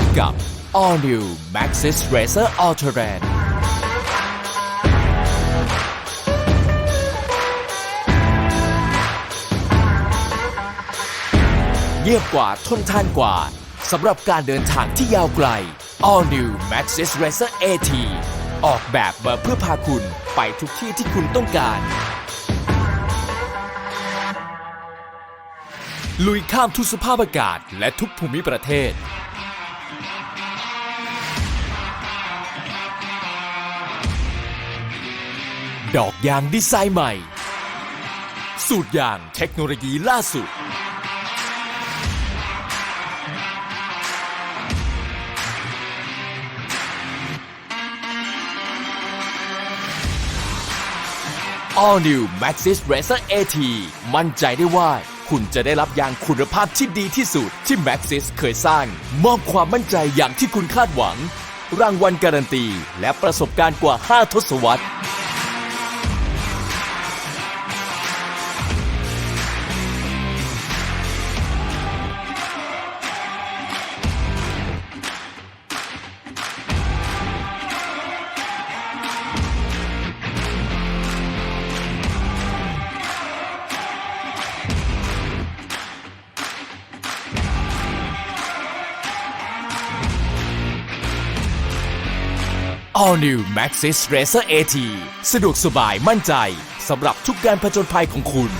บกับ All New Maxxis Racer All Terrain เงียบกว่าทนทานกว่าสำหรับการเดินทางที่ยาวไกล All New Maxxis Racer AT ออกแบบมาเพื่อพาคุณไปทุกที่ที่คุณต้องการ ลุยข้ามทุกสภาพอากาศและทุกภูมิประเทศ ดอกยางดีไซน์ใหม่ สูตรยางเทคโนโลยีล่าสุด All New Maxis Racer AT มั่นใจได้ว่าคุณจะได้รับยางคุณภาพที่ดีที่สุดที่ Maxxis เคยสร้าง มอบความมั่นใจอย่างที่คุณคาดหวัง รางวัลการันตี และประสบการณ์กว่า 5 ทศวรรษ All New Maxis Racer AT สะดวกสบายมั่นใจสำหรับทุกการผจญภัยของคุณ